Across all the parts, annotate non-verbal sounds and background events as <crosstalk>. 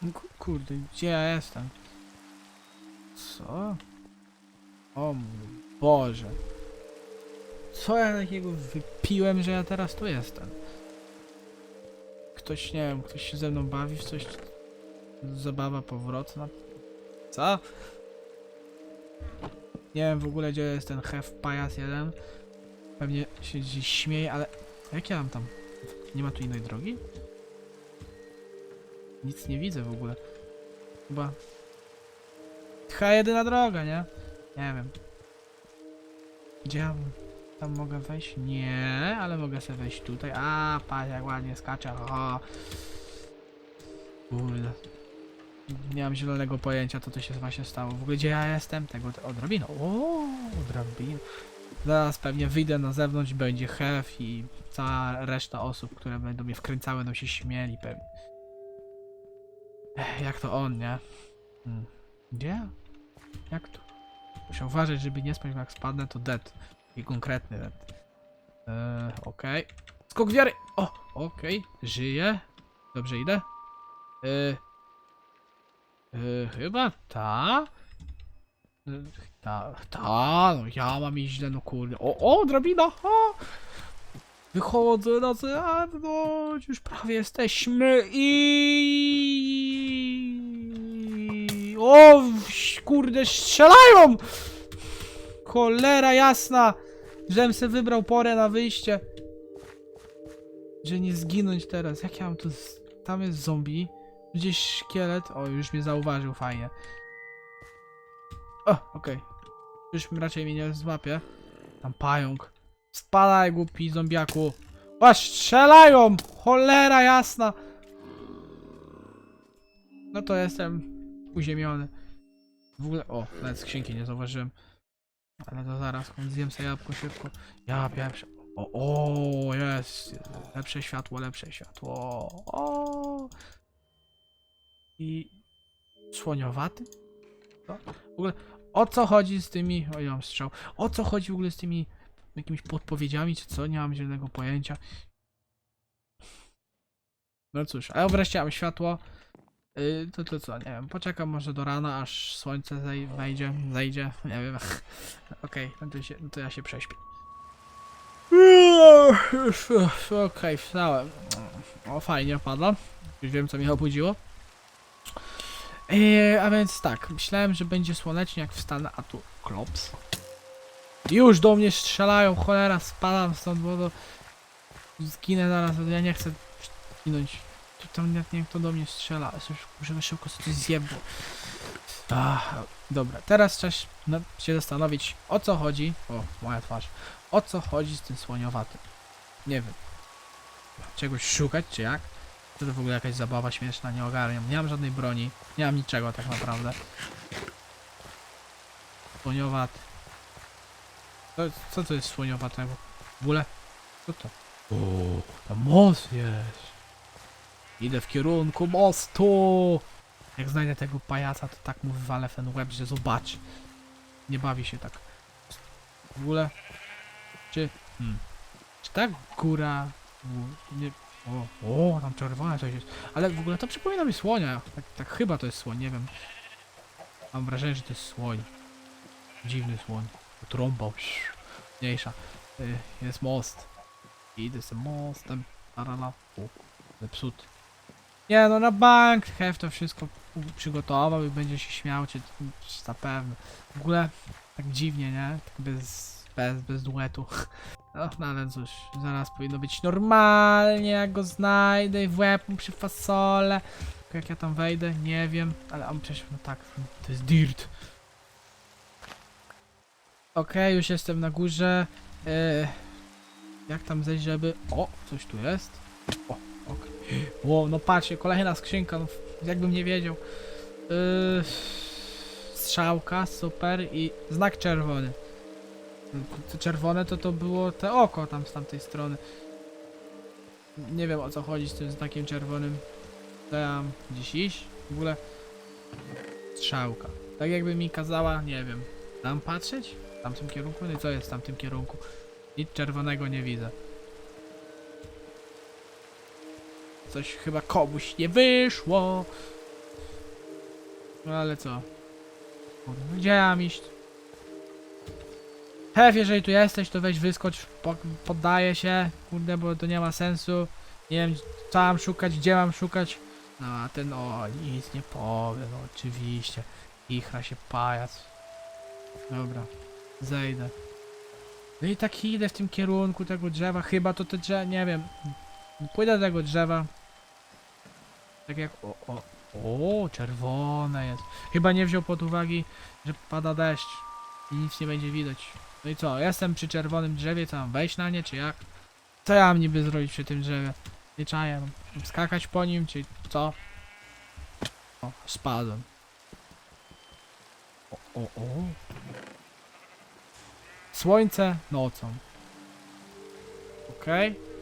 Ku- Kurde, gdzie ja jestem? Co? O mój Boże. Co ja takiego wypiłem, że ja teraz tu jestem? Ktoś, nie wiem, ktoś się ze mną bawi w coś... Zabawa powrotna? Co? Nie wiem w ogóle, gdzie jest ten hef pajac jeden. Pewnie się gdzieś śmieje, ale... Jak ja mam tam? Nie ma tu innej drogi? Nic nie widzę w ogóle. Chyba... Chyba jedyna droga, nie? Nie wiem. Gdzie ja tam mogę wejść? Nie, ale mogę sobie wejść tutaj. A, patrz jak ładnie skacze. O. Kurde. Nie mam zielonego pojęcia, co to się właśnie stało. W ogóle gdzie ja jestem? Tego, o, drabina. O, drabina. Zaraz pewnie wyjdę na zewnątrz, będzie hef i cała reszta osób, które będą mnie wkręcały, będą się śmieli pewnie. Jak to on, nie? Hmm. Gdzie? Jak to? Muszę uważać, żeby nie spać, bo jak spadnę, to dead. I konkretny dead. Eee, okej. Skok wiary! O, okej. Żyję. Dobrze idę. Eee, eee, chyba ta? Eee, Ta, ta, no ja mam iść źle, no kurde. O, o, drabina! Wychodzę na zewnątrz, już prawie jesteśmy i... O, kurde, strzelają! Cholera jasna! Żebym se wybrał porę na wyjście. Że nie zginąć teraz. Jak ja mam tu... Tam jest zombie. Gdzieś szkielet. O, już mnie zauważył, fajnie. O, okej. Już raczej mnie nie złapie. Tam pająk. Spadaj, głupi zombiaku. Patrz, strzelają! Cholera jasna! No to jestem uziemiony. W ogóle, o, nawet skrzynki nie zauważyłem. Ale to zaraz, zjem sobie jabłko szybko. Ja pierwsze. O, o, jest. Lepsze światło, lepsze światło. O. I słoniowaty? Co? W ogóle, o co chodzi z tymi... O, ja mam strzał. O co chodzi w ogóle z tymi jakimiś podpowiedziami, czy co? Nie mam zielonego pojęcia. No cóż, a ja wreszcie mam światło. Yy, to to co, nie wiem, poczekam może do rana, aż słońce zej- wejdzie, zejdzie, nie wiem. <laughs> Okej, no, to się, no to ja się prześpię. Okej, wstałem. O, fajnie pada. Już wiem, co mnie obudziło. Yy, a więc tak, myślałem, że będzie słonecznie jak wstanę, a tu klops. Już do mnie strzelają, cholera, spadam stąd, bo to... Zginę zaraz, ja nie chcę zginąć. Tu tam nie, nie wiem, kto do mnie strzela, musimy szybko sobie coś zjebło. Ach, dobra, teraz się- na- się zastanowić, o co chodzi. O, moja twarz. O co chodzi z tym słoniowatym? Nie wiem. Czegoś szukać, czy jak? To to w ogóle jakaś zabawa śmieszna, nie ogarniam. Nie mam żadnej broni, nie mam niczego tak naprawdę. Słoniowaty. Co, co to jest słoniowatego? W ogóle? Co to? O, tam most jest. Idę w kierunku mostu. Jak znajdę tego pajaca, to tak mu wywalę ten łeb, że zobacz. Nie bawi się tak. W ogóle... Czy... Hmm. Czy ta góra... Nie... O, o, tam czerwone coś jest. Ale w ogóle to przypomina mi słonia. Tak, tak chyba to jest słoń, nie wiem. Mam wrażenie, że to jest słoń. Dziwny słoń. Trąbał. Mniejsza. Y, Jest most. Idę z mostem. Tarala. O, zepsuty. Nie no, na bank Hef to wszystko przygotował i będzie się śmiał, czy zapewne. W ogóle tak dziwnie, nie? Tak bez, bez, bez duetu. <laughs> No, no ale cóż, zaraz powinno być normalnie, jak go znajdę i w łeb mu przy fasole. Jak ja tam wejdę, nie wiem, ale on przecież, no tak, to jest dirt. Okej, już jestem na górze. Yy, jak tam zejść, żeby... O, coś tu jest. O, okej. Ło, no patrzcie, kolejna skrzynka, no, jakbym nie wiedział. Yy, strzałka, super i znak czerwony. To czerwone to to było te oko tam z tamtej strony. Nie wiem o co chodzi z tym znakiem czerwonym. Mam gdzieś iść? W ogóle strzałka. Tak jakby mi kazała, nie wiem, tam patrzeć? W tamtym kierunku? No i co jest w tamtym kierunku? Nic czerwonego nie widzę. Coś chyba komuś nie wyszło. No ale co? Gdzie ja mam iść? Szef, jeżeli tu jesteś, to weź wyskocz, po, poddaję się, kurde, bo to nie ma sensu. Nie wiem, co mam szukać, gdzie mam szukać. No, a ten, o, nic nie powie, no oczywiście. Ichra się pajac. Dobra, zejdę. No i tak idę w tym kierunku tego drzewa, chyba to te drzewa, nie wiem. Pójdę do tego drzewa. Tak jak, o, o, o, czerwone jest. Chyba nie wziął pod uwagi, że pada deszcz i nic nie będzie widać. No i co, jestem przy czerwonym drzewie, co mam wejść na nie, czy jak? Co ja mam niby zrobić przy tym drzewie? Nie skakać po nim, czy co? O, spadłem. O, o, o. Słońce nocą. Okej.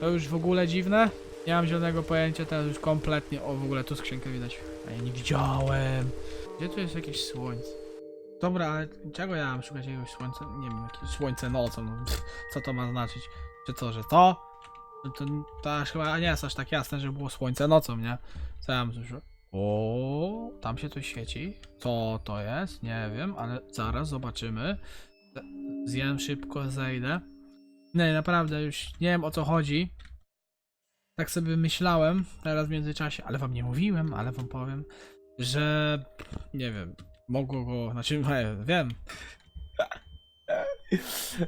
To już w ogóle dziwne. Nie mam zielonego pojęcia, teraz już kompletnie. O, w ogóle tu skrzynkę widać. A ja nie widziałem. Gdzie tu jest jakieś słońce? Dobra, ale czego ja mam szukać jakiegoś słońca? Nie wiem, jakieś słońce nocą. No, pff, co to ma znaczyć? Czy co, że to? No to, to aż chyba nie jest aż tak jasne, że było słońce nocą, nie? Co ja mam? O, tam się coś świeci. Co to jest? Nie wiem, ale zaraz zobaczymy. Zjem szybko, zejdę. Nie, naprawdę już nie wiem o co chodzi. Tak sobie myślałem teraz w międzyczasie, ale wam nie mówiłem, ale wam powiem, że nie wiem, mogło go, znaczy <laughs> nie, wiem.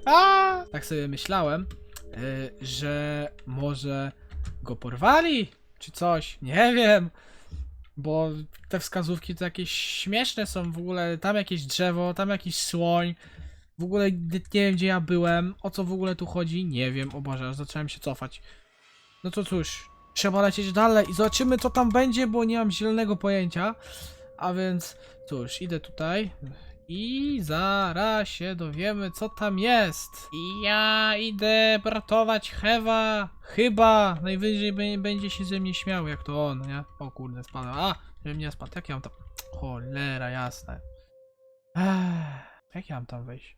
A! Tak sobie myślałem, y, że może go porwali, czy coś, nie wiem. Bo te wskazówki to jakieś śmieszne są w ogóle. Tam jakieś drzewo, tam jakiś słoń. W ogóle nie wiem gdzie ja byłem, o co w ogóle tu chodzi, nie wiem, o Boże, zacząłem się cofać. No to cóż, trzeba lecieć dalej i zobaczymy co tam będzie, bo nie mam zielonego pojęcia. A więc cóż, idę tutaj i zaraz się dowiemy co tam jest. I ja idę ratować Hewa, chyba najwyżej będzie się ze mnie śmiał jak to on, nie? O kurde, spadłem. A, żebym nie spadł, jak ja mam tam... Cholera, jasne. Ech, jak ja mam tam wejść?